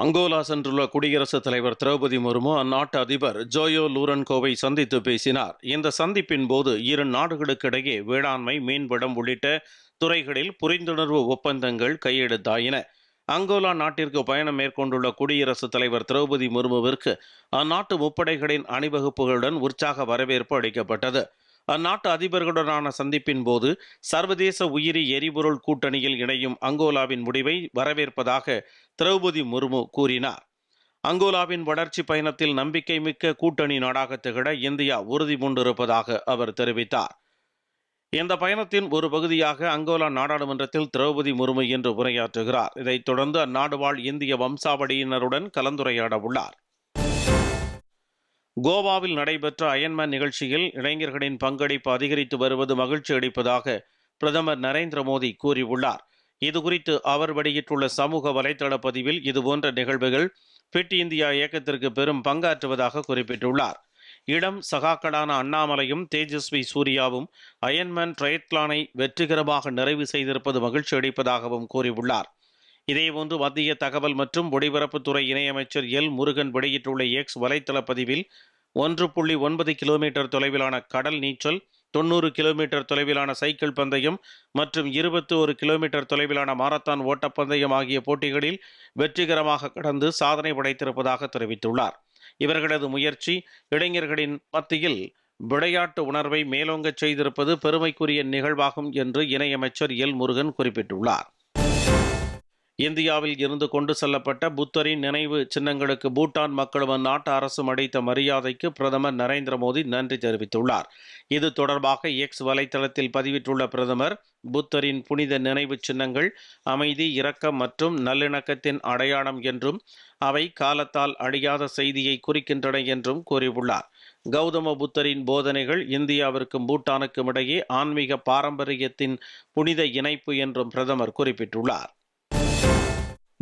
Angola சென்றுள்ள குடியரசுத் தலைவர் திரௌபதி முர்மு அந்நாட்டு அதிபர் ஜோயோ லூரன்கோவை சந்தித்து பேசினார். இந்த சந்திப்பின் போது இரு நாடுகளுக்கிடையே வேளாண்மை மீன்வளம் உள்ளிட்ட துறைகளில் புரிந்துணர்வு ஒப்பந்தங்கள் கையெழுத்தாயின. அங்கோலா நாட்டிற்கு பயணம் மேற்கொண்டுள்ள குடியரசுத் தலைவர் திரௌபதி முர்முவிற்கு அந்நாட்டு முப்படைகளின் அணிவகுப்புகளுடன் உற்சாக வரவேற்பு அளிக்கப்பட்டது. அந்நாட்டு அதிபர்களுடனான சந்திப்பின் போது சர்வதேச உயிரி எரிபொருள் கூட்டணியில் இணையும் அங்கோலாவின் முடிவை வரவேற்பதாக திரௌபதி முர்மு கூறினார். அங்கோலாவின் வளர்ச்சி பயணத்தில் நம்பிக்கை மிக்க கூட்டணி நாடாக திகழ இந்தியா உறுதி பூண்டிருப்பதாக அவர் தெரிவித்தார். இந்த பயணத்தின் ஒரு பகுதியாக அங்கோலா நாடாளுமன்றத்தில் திரௌபதி முர்மு இன்று உரையாற்றுகிறார். இதைத் தொடர்ந்து அந்நாடு வாழ் இந்திய வம்சாவளியினருடன் கலந்துரையாட உள்ளார் கோவாவில் நடைபெற்ற அயன்மேன் நிகழ்ச்சியில் இளைஞர்களின் பங்களிப்பு அதிகரித்து வருவது மகிழ்ச்சி அளிப்பதாக பிரதமர் நரேந்திர மோடி கூறியுள்ளார். இதுகுறித்து அவர் வெளியிட்டுள்ள சமூக வலைதள பதிவில் இதுபோன்ற நிகழ்வுகள் ஃபிட் இந்தியா இயக்கத்திற்கு பெரும் பங்காற்றுவதாக குறிப்பிட்டுள்ளார். இளம் சகாக்களான அண்ணாமலையும் தேஜஸ்வி சூர்யாவும் அயன்மேன் ட்ரையத்லானை வெற்றிகரமாக நிறைவு செய்திருப்பது மகிழ்ச்சி அளிப்பதாகவும் கூறியுள்ளார். இதேபோன்று மத்திய தகவல் மற்றும் ஒளிபரப்புத்துறை இணையமைச்சர் எல். முருகன் வெளியிட்டுள்ள எக்ஸ் வலைத்தள பதிவில் ஒன்று புள்ளி ஒன்பது கிலோமீட்டர் தொலைவிலான கடல் நீச்சல் தொண்ணூறு கிலோமீட்டர் தொலைவிலான சைக்கிள் பந்தயம் மற்றும் இருபத்தி ஒரு கிலோமீட்டர் தொலைவிலான மாரத்தான் ஓட்டப்பந்தயம் ஆகிய போட்டிகளில் வெற்றிகரமாக கடந்து சாதனை படைத்திருப்பதாக தெரிவித்துள்ளார். இவர்களது முயற்சி இளைஞர்களின் மத்தியில் விளையாட்டு உணர்வை மேலோங்கச் செய்திருப்பது பெருமைக்குரிய நிகழ்வாகும் என்று இணையமைச்சர் எல். முருகன் குறிப்பிட்டுள்ளார். இந்தியாவில் இருந்து கொண்டு செல்லப்பட்ட புத்தரின் நினைவு சின்னங்களுக்கு பூட்டான் மக்களும் அந்நாட்டு அரசும் அளித்த மரியாதைக்கு பிரதமர் நரேந்திர மோடி நன்றி தெரிவித்துள்ளார். இது தொடர்பாக எக்ஸ் வலைத்தளத்தில் பதிவிட்டுள்ள பிரதமர் புத்தரின் புனித நினைவு சின்னங்கள் அமைதி இரக்கம் மற்றும் நல்லிணக்கத்தின் அடையாளம் என்றும் அவை காலத்தால் அழியாத செய்தியை குறிக்கின்றன என்றும் கூறியுள்ளார். கௌதம புத்தரின் போதனைகள் இந்தியாவிற்கும் பூட்டானுக்கும் இடையே ஆன்மீக பாரம்பரியத்தின் புனித இணைப்பு என்றும் பிரதமர் குறிப்பிட்டுள்ளார்.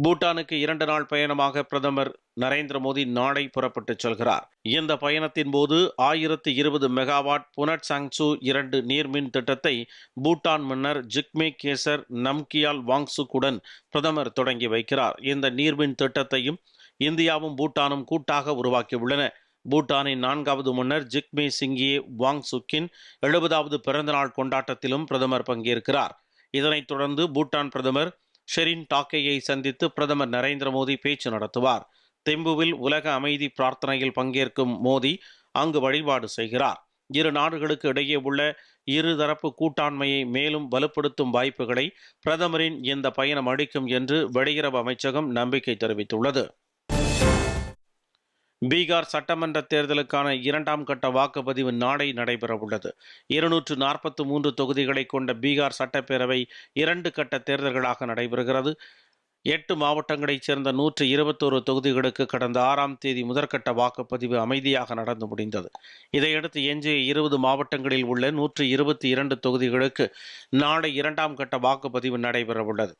பூட்டானுக்கு இரண்டு நாள் பயணமாக பிரதமர் நரேந்திர மோடி நாளை புறப்பட்டுச் செல்கிறார். இந்த பயணத்தின் போது ஆயிரத்தி இருபது மெகாவாட் புனட் சாங்சு இரண்டு நீர்மின் திட்டத்தை பூட்டான் மன்னர் ஜிக்மே கேசர் நம்கியால் வாங்சுக்குடன் பிரதமர் தொடங்கி வைக்கிறார். இந்த நீர்மின் திட்டத்தையும் இந்தியாவும் பூட்டானும் கூட்டாக உருவாக்கியுள்ளன. பூட்டானின் நான்காவது முன்னர் ஜிக்மே சிங்கியே வாங் சுக்கின் எழுபதாவது பிறந்தநாள் கொண்டாட்டத்திலும் பிரதமர் பங்கேற்கிறார். இதனைத் தொடர்ந்து பூட்டான் பிரதமர் ஷெரின் டாக்கேயை சந்தித்து பிரதமர் நரேந்திர மோடி பேச்சு நடத்துவார். தெம்புவில் உலக அமைதி பிரார்த்தனையில் பங்கேற்கும் மோடி அங்கு வழிபாடு செய்கிறார். இரு நாடுகளுக்கு இடையே உள்ள இருதரப்பு கூட்டாண்மையை மேலும் வலுப்படுத்தும் வாய்ப்புகளை பிரதமரின் இந்த பயணம் அளிக்கும் என்று வெளியுறவு அமைச்சகம் நம்பிக்கை தெரிவித்துள்ளது. பீகார் சட்டமன்ற தேர்தலுக்கான இரண்டாம் கட்ட வாக்குப்பதிவு நாளை நடைபெறவுள்ளது. இருநூற்று நாற்பத்தி மூன்று தொகுதிகளை கொண்ட பீகார் சட்டப்பேரவை இரண்டு கட்ட தேர்தல்களாக நடைபெறுகிறது. எட்டு மாவட்டங்களைச் சேர்ந்த நூற்று இருபத்தோரு தொகுதிகளுக்கு கடந்த ஆறாம் தேதி முதற்கட்ட வாக்குப்பதிவு அமைதியாக நடந்து முடிந்தது. இதையடுத்து எஞ்சிய இருபது மாவட்டங்களில் உள்ள நூற்று இருபத்தி இரண்டு தொகுதிகளுக்கு நாளை இரண்டாம் கட்ட வாக்குப்பதிவு நடைபெறவுள்ளது.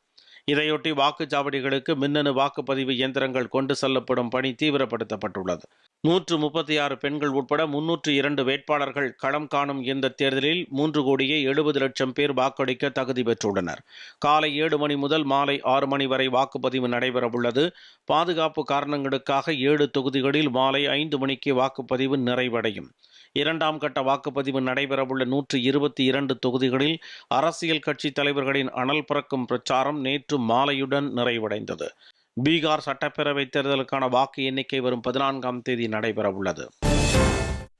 இதையொட்டி வாக்குச்சாவடிகளுக்கு மின்னணு வாக்குப்பதிவு இயந்திரங்கள் கொண்டு செல்லப்படும் பணி தீவிரப்படுத்தப்பட்டுள்ளது. நூற்று முப்பத்தி ஆறு பெண்கள் உட்பட முன்னூற்று இரண்டு வேட்பாளர்கள் களம் காணும் இந்த தேர்தலில் மூன்று கோடியே எழுபது லட்சம் பேர் வாக்களிக்க தகுதி பெற்றுள்ளனர். காலை ஏழு மணி முதல் மாலை ஆறு மணி வரை வாக்குப்பதிவு நடைபெறவுள்ளது. பாதுகாப்பு காரணங்களுக்காக ஏழு தொகுதிகளில் மாலை ஐந்து மணிக்கு வாக்குப்பதிவு நிறைவடையும். இரண்டாம் கட்ட வாக்குப்பதிவு நடைபெறவுள்ள நூற்று இருபத்தி இரண்டு தொகுதிகளில் அரசியல் கட்சி தலைவர்களின் அனல் பறக்கும் பிரச்சாரம் நேற்று மாலையுடன் நிறைவடைந்தது. பீகார் சட்டப்பேரவை தேர்தலுக்கான வாக்கு எண்ணிக்கை வரும் பதினான்காம் தேதி நடைபெறவுள்ளது.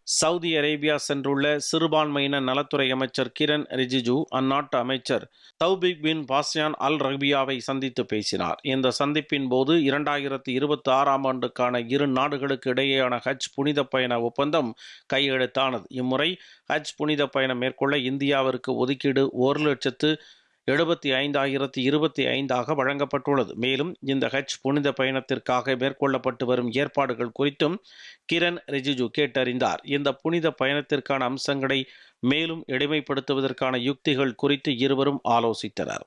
சவுதி அரேபியா சென்றுள்ள சிறுபான்மையின நலத்துறை அமைச்சர் கிரண் ரிஜிஜு அந்நாட்டு அமைச்சர் தௌபிக் பின் பாஸ்யான் அல் ரபியாவை சந்தித்து பேசினார். இந்த சந்திப்பின் போது இரண்டாயிரத்தி இருபத்தி ஆறாம் ஆண்டுக்கான இரு நாடுகளுக்கு இடையேயான ஹஜ் புனித பயண ஒப்பந்தம் கையெழுத்தானது. இம்முறை ஹஜ் புனித பயணம் மேற்கொள்ள இந்தியாவிற்கு ஒதுக்கீடு ஒரு லட்சத்து எழுபத்தி ஐந்தாயிரத்தி இருபத்தி ஐந்தாக வழங்கப்பட்டுள்ளது. மேலும் இந்த ஹஜ் புனித பயணத்திற்காக மேற்கொள்ளப்பட்டு வரும் ஏற்பாடுகள் குறித்தும் கிரண் ரிஜிஜு கேட்டறிந்தார். இந்த புனித பயணத்திற்கான அம்சங்களை மேலும் எளிமைப்படுத்துவதற்கான யுக்திகள் குறித்து இருவரும் ஆலோசித்தனர்.